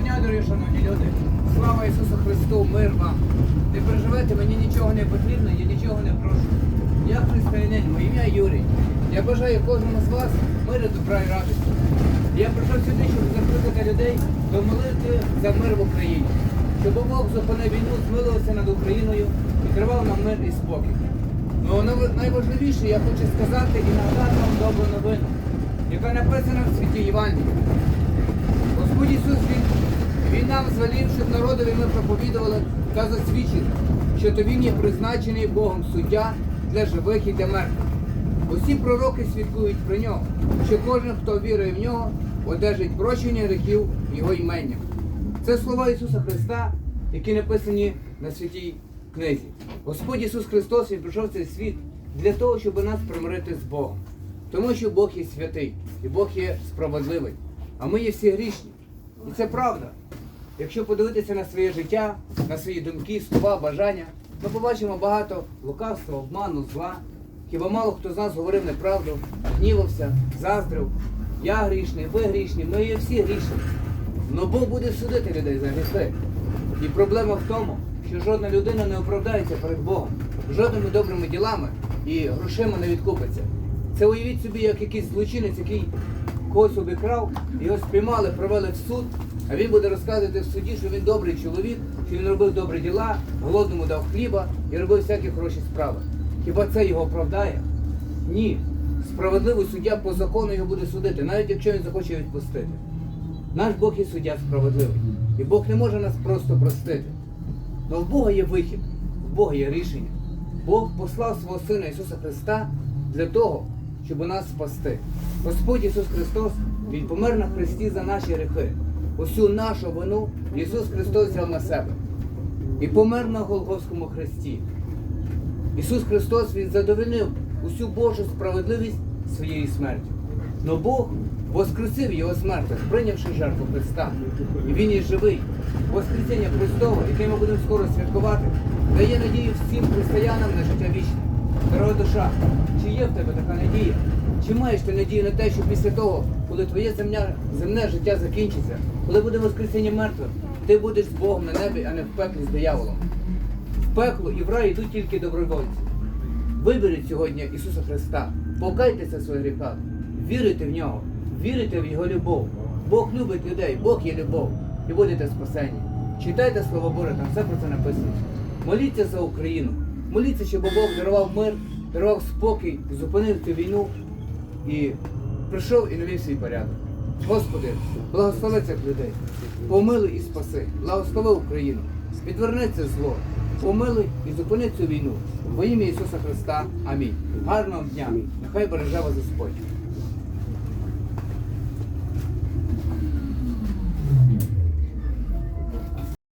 дня, дорогі шановні люди. Слава Ісусу Христу, мир вам. Не переживайте, мені нічого не потрібно, я нічого не прошу. Я християнин, моє ім'я Юрій. Я бажаю кожному з вас миру, добра і радості. Я прийшов сюди, щоб закликати людей до молитви за мир в Україні. Щоб Бог зупинив війну, змилився над Україною і тривав нам мир і спокій. Ну найважливіше я хочу сказати і нагадати вам добру новину, яка написана в світі Євангелії. Господь Ісус, Він, він нам звелів, щоб народові ми проповідували та засвідчили, що то Він є призначений Богом суддя для живих і для мертвих. Усі пророки свідкують про нього, що кожен, хто вірує в нього, одержить прощення гріхів Його іменням. Це слова Ісуса Христа, які написані на святій книзі. Господь Ісус Христос Він прийшов в цей світ для того, щоб нас примирити з Богом. Тому що Бог є святий і Бог є справедливий. А ми є всі грішні. І це правда. Якщо подивитися на своє життя, на свої думки, слова, бажання, ми побачимо багато лукавства, обману, зла. Хіба мало хто з нас говорив неправду, гнівався, заздрив. Я грішний, ви грішні, ми є всі грішні. Но Бог буде судити людей за гріхи. І проблема в тому, що жодна людина не оправдається перед Богом, жодними добрими ділами і грошима не відкупиться. Це уявіть собі, як якийсь злочинець, який когось обікрав, його спіймали, провели в суд, а він буде розказувати в суді, що він добрий чоловік, що він робив добрі діла, голодному дав хліба і робив всякі хороші справи. Хіба це його оправдає? Ні. Справедливий суддя по закону його буде судити, навіть якщо він захоче відпустити. Наш Бог є суддя справедливий. І Бог не може нас просто простити. Але в Бога є вихід, в Бога є рішення. Бог послав свого Сина Ісуса Христа для того, щоб нас спасти. Господь Ісус Христос, Він помер на Христі за наші гріхи. Усю нашу вину Ісус Христос взяв на себе і помер на Голгофському хресті. Ісус Христос Він задовольнив усю Божу справедливість своєю смертю. Но Бог воскресив його смертю, прийнявши жертву Христа. І Він є живий. Воскресіння Христове, яке ми будемо скоро святкувати, дає надію всім християнам на життя вічне. Дорога душа, чи є в тебе така надія? Чи маєш ти надію на те, що після того, коли твоє земля, земне життя закінчиться, коли буде Воскресіння мертвих, ти будеш з Богом на небі, а не в пеклі з дияволом? В пекло і в рай йдуть тільки добровольці. Виберіть сьогодні Ісуса Христа, покайтеся в своїх гріхах, вірите в нього, вірите в Його любов. Бог любить людей, Бог є любов, і будете спасені. Читайте Слово Боже, там все про це написано. Моліться за Україну, моліться, щоб Бог дарував мир, дарував спокій, зупинив цю війну і прийшов і навів свій порядок. Господи, благослови цих людей, помилуй і спаси, благослови Україну, відверни це зло, помилуй і зупини цю війну. Во ім'я Ісуса Христа. Амінь. Гарного дня. Нехай береже вас Господь.